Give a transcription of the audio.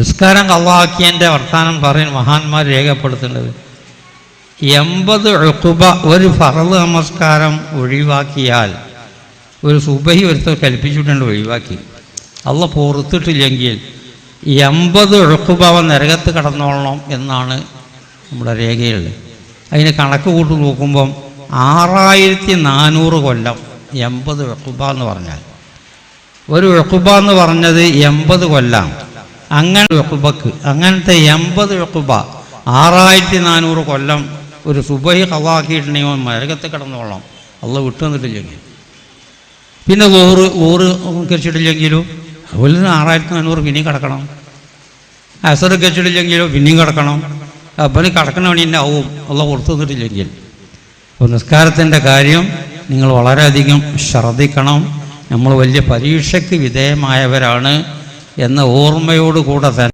നിസ്കാരം കള്ളാക്കിയന്റെ വർത്താനം പറയുന്ന മഹാന്മാർ രേഖപ്പെടുത്തേണ്ടത്. എൺപത് എഴുക്കുബ ഒരു ഫറദ് നമസ്കാരം ഒഴിവാക്കിയാൽ ഒരു സുബഹി ഒരുത്തർ കൽപ്പിച്ചിട്ടുണ്ട് ഒഴിവാക്കി. അള്ള പൊറുത്തിട്ടില്ലെങ്കിൽ എൺപത് എഴുക്കുബാവ നരകത്ത് കടന്നോളണം എന്നാണ് നമ്മുടെ രേഖയുള്ളത് അതിന് കണക്ക് കൂട്ടി നോക്കുമ്പം ആറായിരത്തി നാനൂറ് കൊല്ലം എൺപത് എഴുക്കുബ എന്ന് പറഞ്ഞാൽ. ഒരു വെക്കുബ എന്ന് പറഞ്ഞത് എൺപത് കൊല്ലാം. അങ്ങനെ വെക്കുബക്ക് അങ്ങനത്തെ എൺപത് വെക്കുബ ആറായിരത്തി നാനൂറ് കൊല്ലം ഒരു സുബഹി കവാക്കിയിട്ടുണ്ടെങ്കിൽ മരകത്ത് കിടന്നോളാം. അള്ള വിട്ടു വന്നിട്ടില്ലെങ്കിൽ പിന്നെ ഓറ് ഓറ് കഴിച്ചിട്ടില്ലെങ്കിലോ അതുപോലെ തന്നെ ആറായിരത്തി നാനൂറ് പിന്നെയും കിടക്കണം. അസർ കഴിച്ചിട്ടില്ലെങ്കിലോ പിന്നെയും കിടക്കണം. അപ്പം കിടക്കണ പണി തന്നെ ആവും. അള്ള കൊടുത്തു തന്നിട്ടില്ലെങ്കിൽ. അപ്പോൾ നിസ്കാരത്തിന്റെ കാര്യം നിങ്ങൾ വളരെയധികം ശ്രദ്ധിക്കണം. നമ്മൾ വലിയ പരീക്ഷയ്ക്ക് വിധേയമായവരാണ്. എന്ന ഓർമ്മയോടുകൂടെ തന്നെ